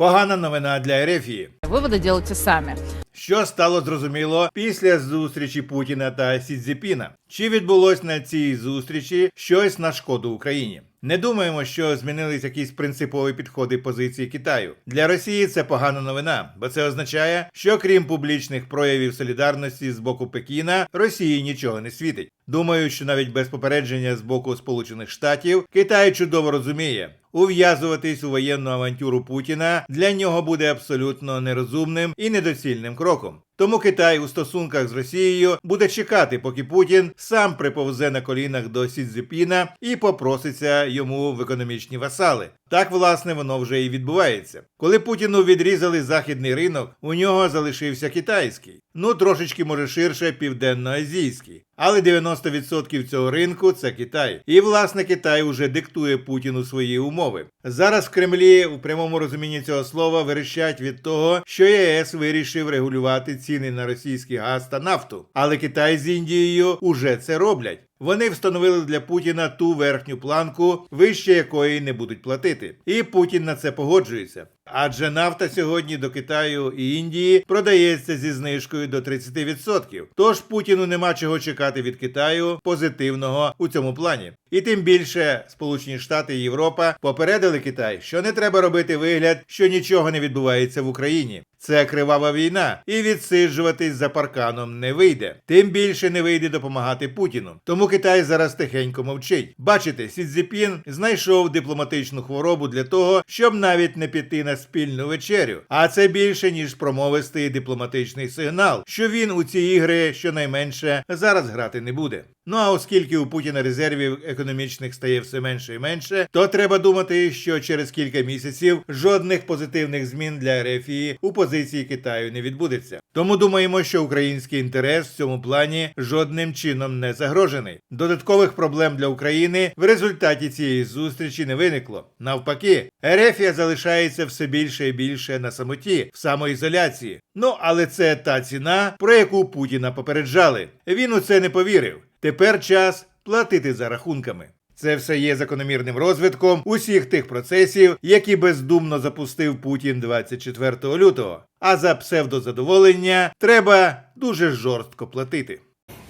Погана новина для Ерефії. Виводи делайте самі. Що стало зрозуміло після зустрічі Путіна та Сідзіпіна? Чи відбулось на цій зустрічі щось на шкоду Україні? Не думаємо, що змінились якісь принципові підходи позиції Китаю. Для Росії це погана новина, бо це означає, що крім публічних проявів солідарності з боку Пекіна, Росії нічого не світить. Думаю, що навіть без попередження з боку Сполучених Штатів Китай чудово розуміє. Ув'язуватись у воєнну авантюру Путіна для нього буде абсолютно нерозумним і недоцільним кроком. Тому Китай у стосунках з Росією буде чекати, поки Путін сам приповзе на колінах до Сідзіпіна і попроситься йому в економічні васали. Так, власне, воно вже і відбувається. Коли Путіну відрізали західний ринок, у нього залишився китайський. Ну, трошечки може ширше південноазійський. Але 90% цього ринку це Китай. І власне Китай уже диктує Путіну свої умови. Зараз в Кремлі у прямому розумінні цього слова верещать від того, що ЄС вирішив регулювати ціни на російський газ та нафту. Але Китай з Індією уже це роблять. Вони встановили для Путіна ту верхню планку, вище якої не будуть платити. І Путін на це погоджується. Адже нафта сьогодні до Китаю і Індії продається зі знижкою до 30%. Тож Путіну нема чого чекати від Китаю позитивного у цьому плані. І тим більше Сполучені Штати і Європа попередили Китай, що не треба робити вигляд, що нічого не відбувається в Україні. Це кривава війна, і відсиджуватись за парканом не вийде. Тим більше не вийде допомагати Путіну. Тому Китай зараз тихенько мовчить. Бачите, Сі Цзіпін знайшов дипломатичну хворобу для того, щоб навіть не піти на спільну вечерю. А це більше ніж промовистий дипломатичний сигнал, що він у ці ігри щонайменше зараз грати не буде. Ну а оскільки у Путіна резервів економічних стає все менше і менше, то треба думати, що через кілька місяців жодних позитивних змін для Рефії у позиції Китаю не відбудеться. Тому думаємо, що український інтерес в цьому плані жодним чином не загрожений. Додаткових проблем для України в результаті цієї зустрічі не виникло. Навпаки, Ерефія залишається все більше і більше на самоті, в самоізоляції. Ну але це та ціна, про яку Путіна попереджали. Він у це не повірив. Тепер час платити за рахунками. Це все є закономірним розвитком усіх тих процесів, які бездумно запустив Путін 24 лютого. А за псевдозадоволення треба дуже жорстко платити.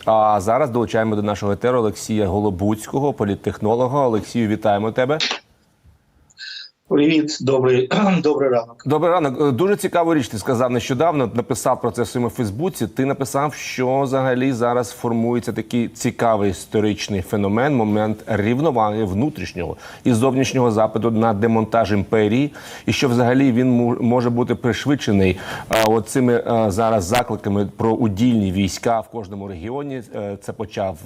А зараз долучаємо до нашого етеру Олексія Голобуцького, політтехнолога. Олексію, вітаємо тебе. Привіт, добрий добрий ранок. Добрий ранок. Е, Дуже цікаву річ. Ти сказав нещодавно. Написав про це в своєму Фейсбуці. Ти написав, що взагалі зараз формується такий цікавий історичний феномен, момент рівноваги внутрішнього і зовнішнього запиту на демонтаж імперії, і що взагалі він може бути пришвидшений е, от цими е, зараз закликами про удільні війська в кожному регіоні. Це почав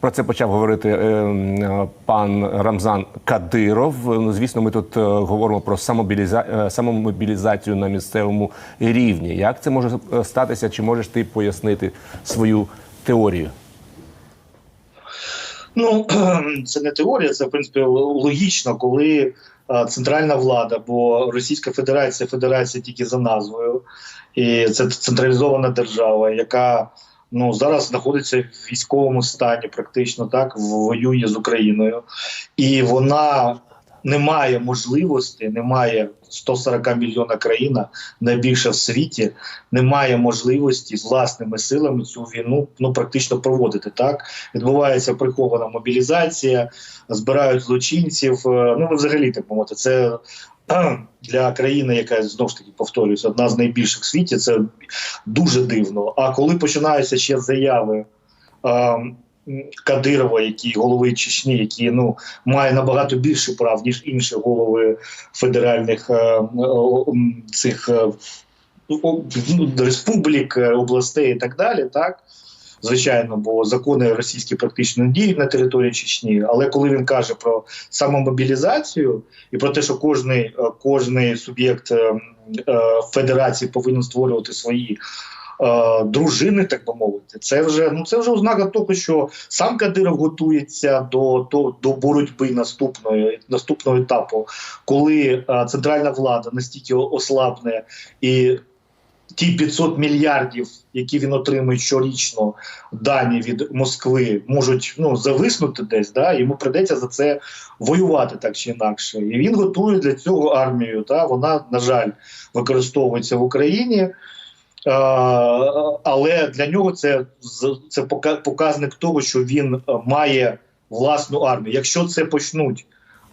про це почав говорити е, е, пан Рамзан Кадиров. Ну, звісно, ми тут е, говоримо про е, самомобілізацію на місцевому рівні. Як це може е, статися? Чи можеш ти пояснити свою теорію? Ну це не теорія, це в принципі логічно, коли центральна влада, бо Російська Федерація федерація тільки за назвою, і це централізована держава, яка ну зараз знаходиться в військовому стані, практично так воює з Україною, і вона не має можливості, не має 140 мільйона країна, найбільша в світі, не має можливості з власними силами цю війну ну практично проводити. Так відбувається прихована мобілізація, збирають злочинців. е, Ну взагалі так мовити, це. Для країни, яка знову ж таки повторюється, одна з найбільших в світі, це дуже дивно. А коли починаються ще заяви е, Кадирова, який голови Чечні, який ну має набагато більше прав ніж інші голови федеральних е, цих е, ну, республік, е, областей і так далі, так. Звичайно, бо закони російські практично діють на території Чечні. Але коли він каже про самомобілізацію і про те, що кожний, кожний суб'єкт е, е, федерації повинен створювати свої дружини, так би мовити, це вже ну це вже ознака того, що сам Кадиров готується до, до, до боротьби наступної наступного етапу, коли е, центральна влада настільки ослабне і ті 500 мільярдів, які він отримує щорічно, дані від Москви, можуть ну зависнути десь. Да, йому придеться за це воювати так чи інакше. І він готує для цього армію. Та вона, на жаль, використовується в Україні. Е, але для нього це, це показник того, що він е, має власну армію. Якщо це почнуть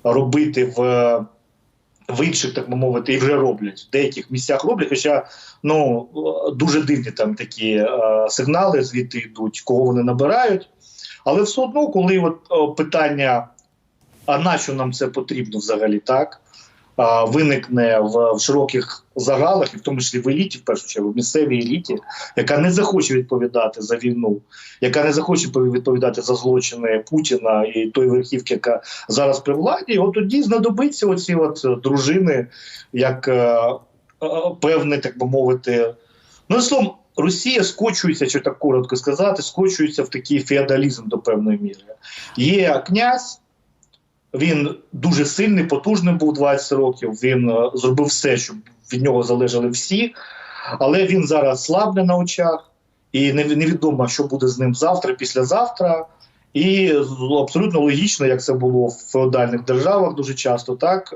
робити в, в інших, так би мовити, і вже роблять в деяких місцях роблять, хоча ну дуже дивні там такі е, сигнали, звідти йдуть, кого вони набирають. Але все одно, коли от, питання, а на що нам це потрібно взагалі, так? Виникне в, в широких загалах, і в тому числі в еліті, в першу чергу, в місцевій еліті, яка не захоче відповідати за війну, яка не захоче відповідати за злочини Путіна і тої верхівки, яка зараз при владі, от тоді знадобиться оці от дружини, як е, е, певне, так би мовити, ну словом, Росія скочується, що так коротко сказати, скочується в такий феодалізм до певної міри. Є князь. Він дуже сильний, потужний був 20 років. Він е, зробив все, щоб від нього залежали всі, але він зараз слабне на очах, і невідомо, що буде з ним завтра, післязавтра. І абсолютно логічно, як це було в феодальних державах дуже часто, так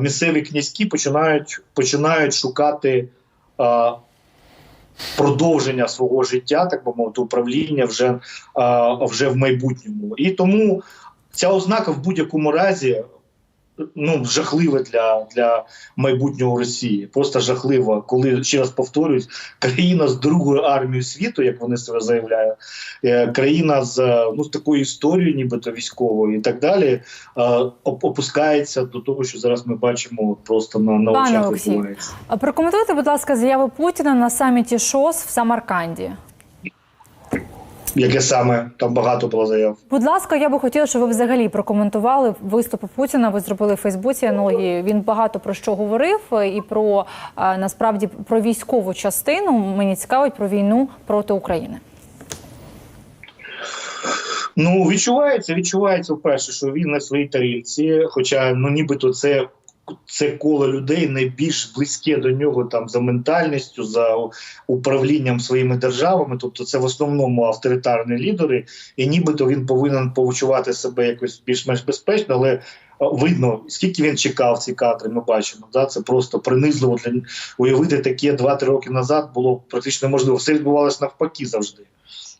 місцеві князькі починають, починають шукати а, продовження свого життя, так би мовити, управління вже, а, вже в майбутньому. І тому ця ознака в будь-якому разі ну, жахлива для, для майбутнього Росії. Просто жахлива, коли ще раз повторюють, країна з другою армією світу, як вони себе заявляють, е, країна з е, ну з такою історією, нібито військовою, і так далі, е, опускається до того, що зараз ми бачимо просто на, на Пане очах Олексій, відбувається. А Прокоментуйте, будь ласка, заяву Путіна на саміті ШОС в Самарканді. Яке саме там багато було заяв. Будь ласка, я би хотіла, щоб ви взагалі прокоментували виступи Путіна. Ви зробили в Фейсбуці аналогії. Він багато про що говорив е, і про е, насправді про військову частину. Мені цікавить про війну проти України. Ну відчувається, відчувається вперше, що він на своїй тарілці, хоча ну нібито це. Це коло людей найбільш близьке до нього там за ментальністю, за управлінням своїми державами. Тобто, це в основному авторитарні лідери, і нібито він повинен почувати себе якось більш-менш безпечно, але е, видно, скільки він чекав ці кадри. Ми бачимо. Да? Це просто принизливо для уявити таке 2-3 роки назад було практично неможливо. Все відбувалося навпаки завжди.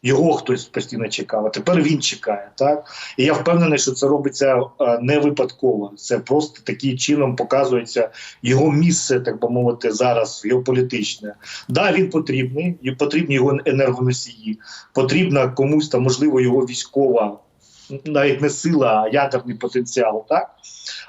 Його хтось постійно чекав, а тепер він чекає. Так і я впевнений, що це робиться е, не випадково. Це просто таким чином показується його місце, так би мовити, зараз геополітичне. Да, він потрібний, потрібні його енергоносії, потрібна комусь там, можливо, його військова, навіть не сила, а ядерний потенціал. Так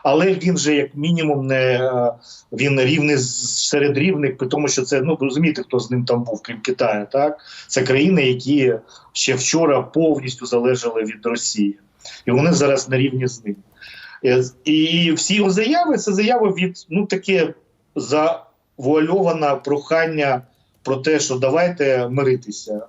але він же як мінімум не е, він рівний серед рівних, при тому що це ну розумієте, хто з ним там був, крім Китаю. Так це країни, які ще вчора повністю залежали від Росії, і вони зараз на рівні з ним. Е, І всі його заяви це заяви від ну таке завуальоване прохання про те, що давайте миритися.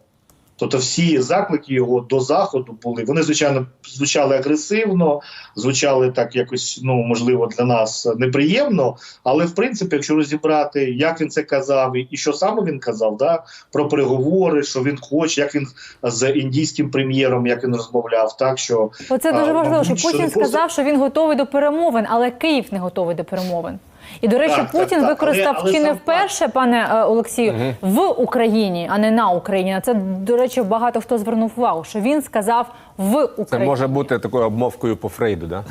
Тобто всі заклики його до заходу були. Вони звичайно звучали агресивно, звучали так якось, ну можливо, для нас неприємно. Але в принципі, якщо розібрати, як він це казав, і що саме він казав, да про переговори, що він хоче, як він з індійським прем'єром, як він розмовляв, так що Оце А, дуже важливо, що Путін сказав, що він готовий до перемовин, але Київ не готовий до перемовин. І до речі, Так, Путін так, використав але- але чи не вперше, пане е, Олексію, в Україні, а не на Україні. На Це до речі, багато хто звернув увагу, що він сказав в Україні. Це може бути такою обмовкою по Фрейду, да?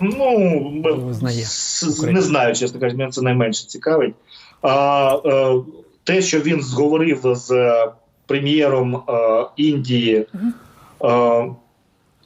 Ну не знаю, чесно кажучи, мене це найменше цікавить. А, е, те, що він зговорив з е, прем'єром Індії, е,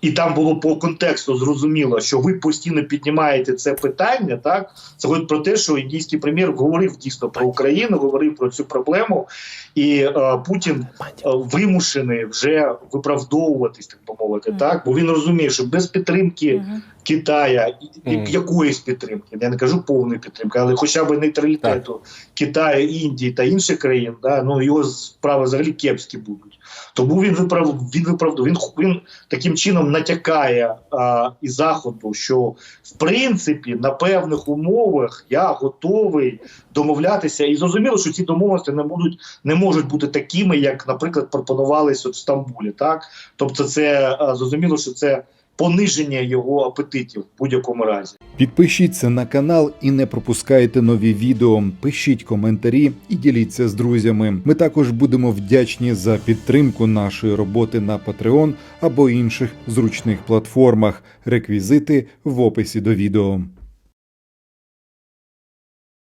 і там було по контексту зрозуміло, що ви постійно піднімаєте це питання. Так це говорить про те, що індійський прем'єр говорив дійсно про Україну, говорив про цю проблему, і е, Путін е, вимушений вже виправдовуватись, так би мовити, так бо він розуміє, що без підтримки. Китая і- якоїсь підтримки. Я не кажу повної підтримки, але хоча б нейтралітету Китаю, Індії та інших країн, да, ну його справи взагалі кепські будуть. Тому він виправ він виправдав. Він він таким чином натякає а, і заходу, що в принципі на певних умовах я готовий домовлятися, і зрозуміло, що ці домовленості не будуть не можуть бути такими, як, наприклад, пропонувались от в Стамбулі. Так, тобто, це а, зрозуміло, що це пониження його апетитів в будь-якому разі. Підпишіться на канал і не пропускайте нові відео. Пишіть коментарі і діліться з друзями. Ми також будемо вдячні за підтримку нашої роботи на Patreon або інших зручних платформах. Реквізити в описі до відео.